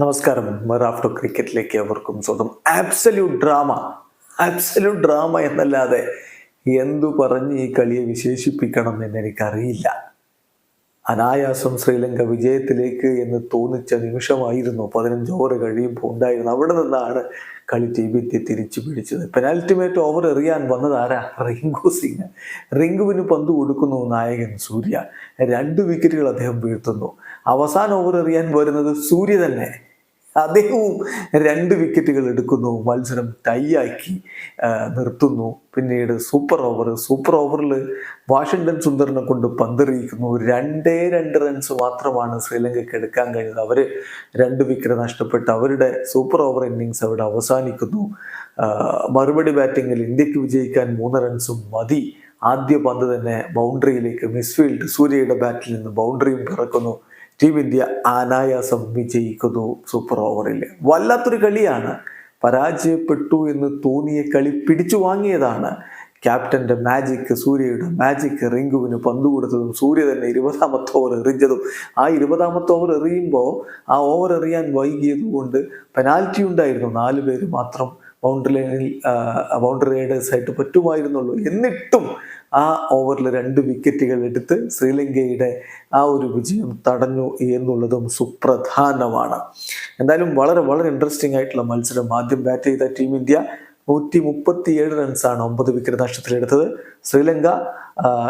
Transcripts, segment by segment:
നമസ്കാരം. മെറാഫ്റ്റോ ക്രിക്കറ്റിലേക്ക് അവർക്കും സ്വന്തം ആബ്സല്യൂട്ട് ഡ്രാമ. ആബ്സല്യൂട്ട് ഡ്രാമ എന്നല്ലാതെ എന്തു പറഞ്ഞ് ഈ കളിയെ വിശേഷിപ്പിക്കണം എന്ന് എനിക്കറിയില്ല അനായാസം ശ്രീലങ്ക വിജയത്തിലേക്ക് എന്ന് തോന്നിച്ച നിമിഷമായിരുന്നു പതിനഞ്ച് ഓവർ കഴിയുമ്പോൾ ഉണ്ടായിരുന്നു അവിടെ നിന്നാണ് കളി ടീം തിരിച്ചു പിടിച്ചത്. പെനാൽറ്റിമേറ്റ് ഓവർ എറിയാൻ വന്നത് ആരാ? റിങ്കു സിംഗ്. റിങ്കുവിന് പന്ത് കൊടുക്കുന്നു നായകൻ സൂര്യ. രണ്ട് വിക്കറ്റുകൾ അദ്ദേഹം വീഴ്ത്തുന്നു. അവസാന ഓവർ എറിയാൻ വരുന്നത് സൂര്യ തന്നെ. അദ്ദേഹവും രണ്ട് വിക്കറ്റുകൾ എടുക്കുന്നു. മത്സരം ടൈയാക്കി നിർത്തുന്നു. പിന്നീട് സൂപ്പർ ഓവർ സൂപ്പർ ഓവറിൽ വാഷിങ്ടൺ സുന്ദറിനെ കൊണ്ട് പന്തെറിയിക്കുന്നു. രണ്ടേ രണ്ട് റൺസ് മാത്രമാണ് ശ്രീലങ്കയ്ക്ക് എടുക്കാൻ കഴിഞ്ഞത്. അവർ രണ്ട് വിക്കറ്റ് നഷ്ടപ്പെട്ട് അവരുടെ സൂപ്പർ ഓവർ ഇന്നിങ്സ് അവിടെ അവസാനിക്കുന്നു. മറുപടി ബാറ്റിങ്ങിൽ ഇന്ത്യയ്ക്ക് വിജയിക്കാൻ മൂന്ന് റൺസും മതി. ആദ്യ പന്ത് തന്നെ ബൗണ്ടറിയിലേക്ക് മിസ്ഫീൽഡ് സൂര്യയുടെ ബാറ്റിൽ നിന്ന് ബൗണ്ടറിയും പിറക്കുന്നു. ടീം ഇന്ത്യ അനായാസം വിജയിക്കുന്നു സൂപ്പർ ഓവറിൽ. വല്ലാത്തൊരു കളിയാണ്. പരാജയപ്പെട്ടു എന്ന് തോന്നിയ കളി പിടിച്ചു വാങ്ങിയതാണ്. ക്യാപ്റ്റന്റെ മാജിക് സൂര്യയുടെ മാജിക് റിങ്കുവിന് പന്ത് കൊടുത്തതും സൂര്യ തന്നെ ഇരുപതാമത്തെ ഓവർ എറിഞ്ഞതും. ആ ഇരുപതാമത്തെ ഓവർ എറിയുമ്പോൾ ആ ഓവർ എറിയാൻ വൈകിയതുകൊണ്ട് പെനാൽറ്റി ഉണ്ടായിരുന്നു. നാല് പേര് മാത്രം ബൗണ്ടറി ലൈനിൽ ബൗണ്ടറി റൈഡേഴ്സ് ആയിട്ട് പറ്റുമായിരുന്നുള്ളൂ. എന്നിട്ടും ആ ഓവറിൽ രണ്ട് വിക്കറ്റുകൾ എടുത്ത് ശ്രീലങ്കയുടെ ആ ഒരു വിജയം തടഞ്ഞു എന്നുള്ളതും സുപ്രധാനമാണ്. എന്തായാലും വളരെ വളരെ ഇൻട്രസ്റ്റിംഗ് ആയിട്ടുള്ള മത്സരം. ആദ്യം ബാറ്റ് ചെയ്ത ടീം ഇന്ത്യ നൂറ്റി മുപ്പത്തിയേഴ് റൺസാണ് ഒമ്പത് വിക്കറ്റ് നഷ്ടത്തിലെടുത്തത്. ശ്രീലങ്ക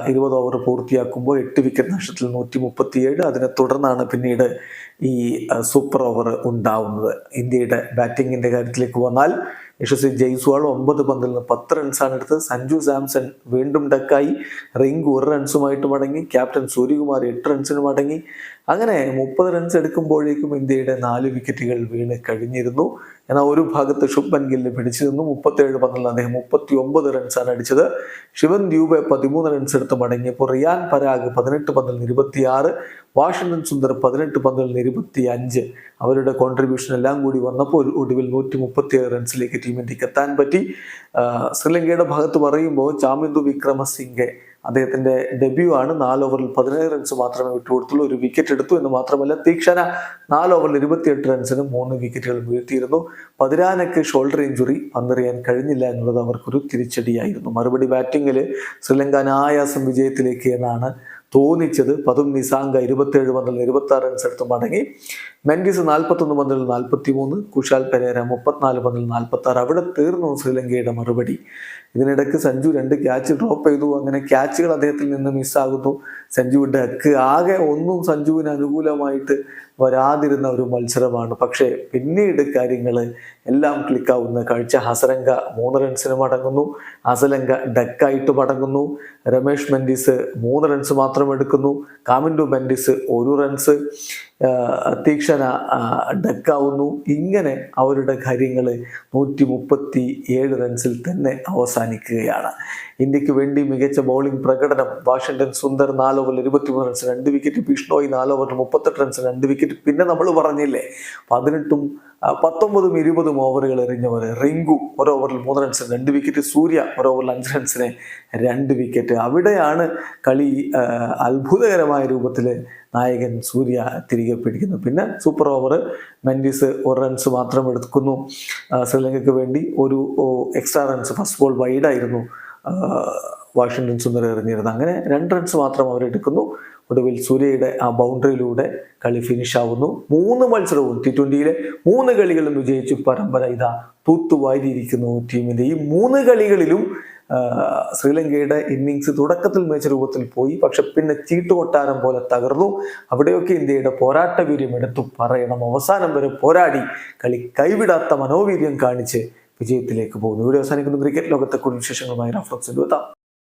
ഇരുപത് ഓവർ പൂർത്തിയാക്കുമ്പോൾ എട്ട് വിക്കറ്റ് നഷ്ടത്തിൽ നൂറ്റി മുപ്പത്തിയേഴ് അതിനെ തുടർന്നാണ് പിന്നീട് ഈ സൂപ്പർ ഓവർ ഉണ്ടാവുന്നത്. ഇന്ത്യയുടെ ബാറ്റിങ്ങിന്റെ കാര്യത്തിലേക്ക് വന്നാൽ യശസ്വി ജയ്സ്വാൾ ഒമ്പത് പന്തിൽ നിന്ന് പത്ത് റൺസാണ് എടുത്തത്. സഞ്ജു സാംസൺ വീണ്ടും ഡക്കായി റിങ്ക് ഒരു റൺസുമായിട്ട് മടങ്ങി. ക്യാപ്റ്റൻ സൂര്യകുമാർ എട്ട് റൺസിന് മടങ്ങി. അങ്ങനെ മുപ്പത് റൺസ് എടുക്കുമ്പോഴേക്കും ഇന്ത്യയുടെ നാല് വിക്കറ്റുകൾ വീണ് കഴിഞ്ഞിരുന്നു. എന്നാൽ ഒരു ഭാഗത്ത് ശുഭൻ ഗില്ല് പിടിച്ചിരുന്നു. മുപ്പത്തേഴ് പന്തിൽ അദ്ദേഹം മുപ്പത്തി ഒമ്പത് റൺസാണ് അടിച്ചത്. ശിവൻ ദ്യൂബെ പതിമൂന്ന് റൺസ് എടുത്ത് മടങ്ങിയപ്പോൾ റിയാൻ പരാഗ് പതിനെട്ട് പന്തിൽ നിന്ന് ഇരുപത്തിയാറ് വാഷിംഗ്ടൺ സുന്ദർ പതിനെട്ട് പന്തിൽ നിന്ന് ഇരുപത്തി അഞ്ച് അവരുടെ കോൺട്രിബ്യൂഷൻ എല്ലാം കൂടി വന്നപ്പോൾ ഒടുവിൽ നൂറ്റി മുപ്പത്തിയേഴ് റൺസിലേക്ക് ടീം ഇന്ത്യയ്ക്ക് എത്താൻ പറ്റി. ശ്രീലങ്കയുടെ ഭാഗത്ത് പറയുമ്പോൾ ചാമിന്ദു വിക്രമസിംഗെ അദ്ദേഹത്തിന്റെ ഡെബ്യൂ ആണ്. നാല് ഓവറിൽ പതിനേഴ് റൺസ് മാത്രമേ വിട്ടുകൊടുത്തുള്ളൂ. ഒരു വിക്കറ്റ് എടുത്തു എന്ന് മാത്രമല്ല തീക്ഷണ നാല് ഓവറിൽ ഇരുപത്തിയെട്ട് റൺസിന് മൂന്ന് വിക്കറ്റുകൾ വീഴ്ത്തിയിരുന്നു. പതിരാനക്ക് ഷോൾഡർ ഇഞ്ചുറി പന്തെറിയാൻ കഴിഞ്ഞില്ല എന്നുള്ളത് അവർക്കൊരു തിരിച്ചടിയായിരുന്നു. മറുപടി ബാറ്റിംഗിൽ ശ്രീലങ്ക അനായാസം വിജയത്തിലേക്ക് എന്നാണ് തോന്നിച്ചത്. പതും നിസാങ്ക ഇരുപത്തേഴ് പന്തിൽ ഇരുപത്തി റൺസ് എടുത്ത് മടങ്ങി. മെൻഡിസ് നാൽപ്പത്തൊന്ന് പന്തിൽ നാൽപ്പത്തി മൂന്ന് കുഷാൽ പെരേര മുപ്പത്തിനാല് പന്തിൽ നാൽപ്പത്തി ആറ് അവിടെ തീർന്നു ശ്രീലങ്കയുടെ മറുപടി. ഇതിനിടയ്ക്ക് സഞ്ജു രണ്ട് ക്യാച്ച് ഡ്രോപ്പ് ചെയ്തു. അങ്ങനെ ക്യാച്ചുകൾ അദ്ദേഹത്തിൽ നിന്ന് മിസ്സാകുന്നു സഞ്ജു ഡക്ക് ആകെ ഒന്നും സഞ്ജുവിന് അനുകൂലമായിട്ട് വരാതിരുന്ന ഒരു മത്സരമാണ്. പക്ഷേ പിന്നീട് കാര്യങ്ങൾ എല്ലാം ക്ലിക്കാവുന്ന കാഴ്ച. ഹസരംഗ മൂന്ന് റൺസിന് മടങ്ങുന്നു ഹസലങ്ക ഡക്കായിട്ട് മടങ്ങുന്നു. രമേഷ് മെൻഡിസ് മൂന്ന് റൺസ് മാത്രം എടുക്കുന്നു. കാമിൻഡു മെൻഡിസ് ഒരു റൺസ് തീക്ഷണ ആ, ഡക്കാവുന്നു. ഇങ്ങനെ അവരുടെ കാര്യങ്ങൾ നൂറ്റി മുപ്പത്തി ഏഴ് റൺസിൽ തന്നെ അവസാനിക്കുകയാണ്. ഇന്ത്യയ്ക്ക് വേണ്ടി മികച്ച ബൗളിംഗ് പ്രകടനം. വാഷിങ്ടൺ സുന്ദർ നാല് ഓവറിൽ ഇരുപത്തിമൂന്ന് റൺസ് രണ്ട് വിക്കറ്റ് ബിഷ്ണോയ് നാല് ഓവറിൽ മുപ്പത്തെട്ട് റൺസ് രണ്ട് വിക്കറ്റ് പിന്നെ നമ്മൾ പറഞ്ഞില്ലേ പതിനെട്ടും പത്തൊമ്പതും ഇരുപതും ഓവറുകൾ എറിഞ്ഞവർ റിങ്കു ഒരു ഓവറിൽ മൂന്ന് റൺസിന് രണ്ട് വിക്കറ്റ് സൂര്യ ഒരു ഓവറിൽ അഞ്ച് റൺസിന് രണ്ട് വിക്കറ്റ് അവിടെയാണ് കളി അത്ഭുതകരമായ രൂപത്തിൽ നായകൻ സൂര്യ തിരികെ പിടിക്കുന്നു പിന്നെ സൂപ്പർ ഓവർ മെൻഡീസ് ഒരു റൺസ് മാത്രം എടുക്കുന്നു. ശ്രീലങ്കയ്ക്ക് വേണ്ടി ഒരു എക്സ്ട്രാ റൺസ് ഫസ്റ്റ് ബോൾ വൈഡായിരുന്നു വാഷിങ്ടൺ സുന്ദർ എറിഞ്ഞിരുന്നത്. അങ്ങനെ രണ്ട് റൺസ് മാത്രം അവരെടുക്കുന്നു. ഒടുവിൽ സൂര്യയുടെ ആ ബൗണ്ടറിയിലൂടെ കളി ഫിനിഷ് ആവുന്നു. മൂന്ന് മത്സരവും ടി ട്വന്റിയിലെ മൂന്ന് കളികളും വിജയിച്ചു. പരമ്പര ഇതാ തൂത്തുവാരിയിരിക്കുന്നു ടീമിന്റെ ഈ മൂന്ന് കളികളിലും ശ്രീലങ്കയുടെ ഇന്നിങ്സ് തുടക്കത്തിൽ മികച്ച രൂപത്തിൽ പോയി. പക്ഷെ പിന്നെ ചീട്ടുകൊട്ടാരം പോലെ തകർന്നു. അവിടെയൊക്കെ ഇന്ത്യയുടെ പോരാട്ട വീര്യം എടുത്തു പറയണം. അവസാനം വരെ പോരാടി കളി കൈവിടാത്ത മനോവീര്യം കാണിച്ച് വിജയത്തിലേക്ക് പോകുന്നു. ഇവിടെ അവസാനിക്കുന്നു. ക്രിക്കറ്റ് ലോകത്തെ കൂടുതൽ വിശേഷങ്ങളുമായി റഫ്ലക്സ് എത്താം.